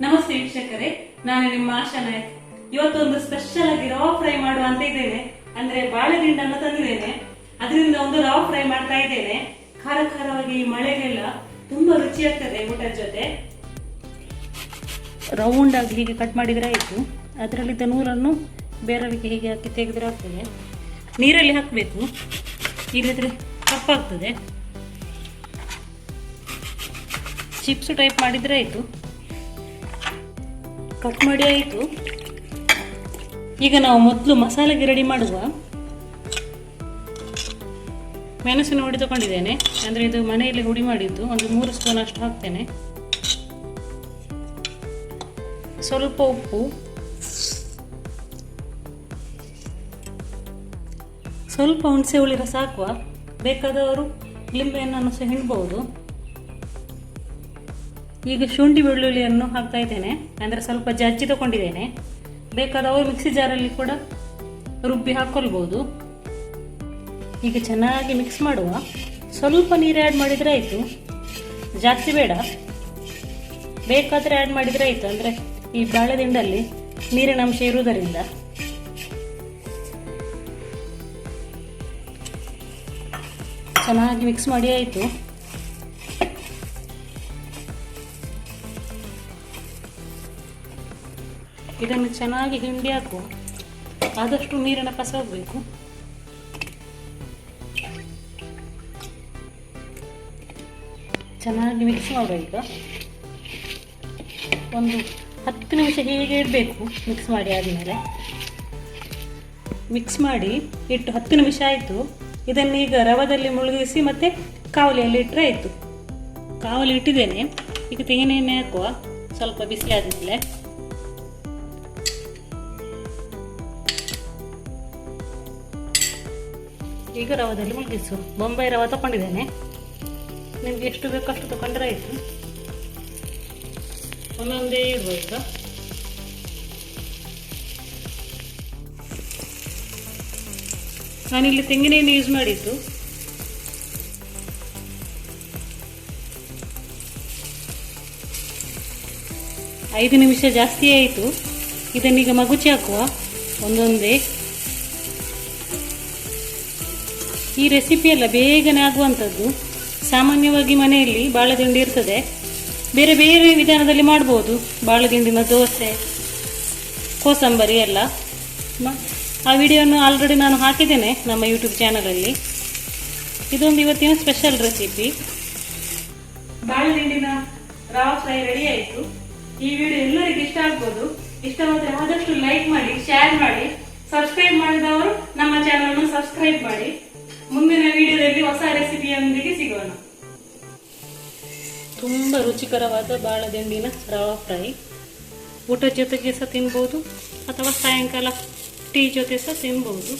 ನಮಸ್ತೆ ವೀಕ್ಷಕರೇ, ನಾನು ನಿಮ್ಮ ಆಶಾ ನಾಯಕ್. ಇವತ್ತೊಂದು ಸ್ಪೆಷಲ್ ಆಗಿ ರವಾ ಫ್ರೈ ಮಾಡುವ ಅಂತ ಇದ್ದೇನೆ. ಅಂದ್ರೆ ಬಾಳೆದಿಂಡನ್ನು ತಂದಿದ್ದೇನೆ. ಅದರಿಂದ ಒಂದು ರವಾ ಫ್ರೈ ಮಾಡ್ತಾ ಇದ್ದೇನೆ. ಖಾರ ಖಾರವಾಗಿ ಮಳೆಗೆಲ್ಲ ತುಂಬಾ ರುಚಿಯಾಗ್ತದೆ ಊಟದ ಜೊತೆ. ರೌಂಡ್ ಆಗಿ ಹೀಗೆ ಕಟ್ ಮಾಡಿದ್ರೆ ಆಯ್ತು. ಅದರಲ್ಲಿದ್ದ ನೂರನ್ನು ಬೇರೆಯವರಿಗೆ ಹೀಗೆ ಹಾಕಿ ತೆಗೆದ್ರೆ ಆಗ್ತದೆ. ನೀರಲ್ಲಿ ಹಾಕಬೇಕು. ಇಲ್ಲದ್ರೆ ಕಪ್ಪಾಗ್ತದೆ ಚಿಪ್ಸ್ ಟೈಪ್ ಮಾಡಿದ್ರೆ ಆಯಿತು. ಕಟ್ ಮಾಡಿ ಆಯಿತು. ಈಗ ನಾವು ಮೊದಲು ಮಸಾಲೆಗೆ ರೆಡಿ ಮಾಡುವ. ಮೆಣಸಿನ ಹುಡಿ ತಗೊಂಡಿದ್ದೇನೆ. ಅಂದರೆ ಇದು ಮನೆಯಲ್ಲಿ ಹುಡಿ ಮಾಡಿದ್ದು. ಒಂದು ಮೂರು ಸ್ಪೂನ್ ಅಷ್ಟು ಹಾಕ್ತೇನೆ. ಸ್ವಲ್ಪ ಉಪ್ಪು. ಸ್ವಲ್ಪ ಹುಣಸೆ ಹುಳಿ ರಸ ಹಾಕುವ. ಬೇಕಾದವರು ಲಿಂಬೆಯನ್ನು ಸಹ ಹಿಂಡ್ಬೋದು. ಈಗ ಶುಂಠಿ ಬೆಳ್ಳುಳ್ಳಿಯನ್ನು ಹಾಕ್ತಾ ಇದ್ದೇನೆ. ಅಂದರೆ ಸ್ವಲ್ಪ ಜಜ್ಜಿ ತಗೊಂಡಿದ್ದೇನೆ. ಬೇಕಾದವರು ಮಿಕ್ಸಿ ಜಾರಲ್ಲಿ ಕೂಡ ರುಬ್ಬಿ ಹಾಕ್ಕೊಳ್ಬೋದು ಈಗ ಚೆನ್ನಾಗಿ ಮಿಕ್ಸ್ ಮಾಡುವ. ಸ್ವಲ್ಪ ನೀರು ಆ್ಯಡ್ ಮಾಡಿದರೆ ಆಯಿತು. ಜಾಸ್ತಿ ಬೇಡ. ಬೇಕಾದರೆ ಆ್ಯಡ್ ಮಾಡಿದರೆ ಆಯಿತು. ಅಂದರೆ ಈ ಬಾಳೆದಿಂಡಲ್ಲಿ ನೀರಿನ ಅಂಶ ಇರುವುದರಿಂದ. ಚೆನ್ನಾಗಿ ಮಿಕ್ಸ್ ಮಾಡಿ ಆಯಿತು. ಇದನ್ನು ಚೆನ್ನಾಗಿ ಹಿಂಡಿ ಹಾಕುವ. ಆದಷ್ಟು ನೀರಿನ ಕಸ ಹೋಗಬೇಕು ಚೆನ್ನಾಗಿ ಮಿಕ್ಸ್ ಮಾಡುವ ಒಂದು ಹತ್ತು ನಿಮಿಷ ಹೀಗೆ ಇಡಬೇಕು ಮಿಕ್ಸ್ ಮಾಡಿ ಆದಮೇಲೆ. ಮಿಕ್ಸ್ ಮಾಡಿ ಇಟ್ಟು ಹತ್ತು ನಿಮಿಷ ಆಯಿತು. ಇದನ್ನು ಈಗ ರವದಲ್ಲಿ ಮುಳುಗಿಸಿ ಮತ್ತು ಕಾವಲಿಯಲ್ಲಿ ಇಟ್ಟರೆ ಆಯಿತು. ಕಾವಲಿ ಇಟ್ಟಿದ್ದೇನೆ. ಈಗ ತೆಂಗಿನೆಣ್ಣೆ ಹಾಕುವ. ಸ್ವಲ್ಪ ಬಿಸಿ ಆದಮೇಲೆ. ಈಗ ರವದಲ್ಲಿ ಮುಳುಗಿಸು ಬೊಂಬೈ ರವ ತಗೊಂಡಿದ್ದೇನೆ. ನಿಮ್ಗೆ ಎಷ್ಟು ಬೇಕು ಅಷ್ಟು ತಗೊಂಡ್ರೆ ಆಯಿತು. ಒಂದೊಂದೇ ಈಗ ನಾನಿಲ್ಲಿ ತೆಂಗಿನೆಣ್ಣೆ ಯೂಸ್ ಮಾಡಿದ್ದು? ಐದು ನಿಮಿಷ ಜಾಸ್ತಿ ಆಯಿತು. ಇದನ್ನೀಗ ಮಗುಚಿ ಹಾಕುವ. ಒಂದೊಂದೇ. ಈ ರೆಸಿಪಿ ಎಲ್ಲ ಬೇಗನೆ ಆಗುವಂಥದ್ದು ಸಾಮಾನ್ಯವಾಗಿ ಮನೆಯಲ್ಲಿ ಬಾಳೆದಿಂಡಿ ಇರ್ತದೆ. ಬೇರೆ ಬೇರೆ ವಿಧಾನದಲ್ಲಿ ಮಾಡ್ಬೋದು. ಬಾಳೆದಿಂಡಿನ ದೋಸೆ, ಕೋಸಂಬರಿ ಎಲ್ಲ. ಆ ವಿಡಿಯೋನು ಆಲ್ರೆಡಿ ನಾನು ಹಾಕಿದ್ದೇನೆ ನಮ್ಮ ಯೂಟ್ಯೂಬ್ ಚಾನಲಲ್ಲಿ ಇದೊಂದು ಇವತ್ತಿನ ಸ್ಪೆಷಲ್ ರೆಸಿಪಿ ಬಾಳೆದಿಂಡಿನ ರಾವ್ ಫ್ರೈ ರೆಡಿ ಆಯಿತು. ಈ ವಿಡಿಯೋ ಎಲ್ಲರಿಗೂ ಇಷ್ಟ ಆಗ್ಬೋದು. ಇಷ್ಟವಾದರೆ ಆದಷ್ಟು ಲೈಕ್ ಮಾಡಿ ಶೇರ್ ಮಾಡಿ ಸಬ್ಸ್ಕ್ರೈಬ್ ಮಾಡಿದವರು ನಮ್ಮ ಚಾನಲ್ನ ಸಬ್ಸ್ಕ್ರೈಬ್ ಮಾಡಿ. ಮುಂದಿನ ವಿಡಿಯೋದಲ್ಲಿ ಹೊಸ ರೆಸಿಪಿಯೊಂದಿಗೆ ಸಿಗೋಣ. ತುಂಬ ರುಚಿಕರವಾದ ಬಾಳೆದಿಂಡಿನ ರವಾ ಫ್ರೈ. ಊಟ ಜೊತೆಗೆ ಸಹ ತಿನ್ಬೋದು, ಅಥವಾ ಸಾಯಂಕಾಲ ಟೀ ಜೊತೆ ಸಹ ತಿನ್ಬೋದು.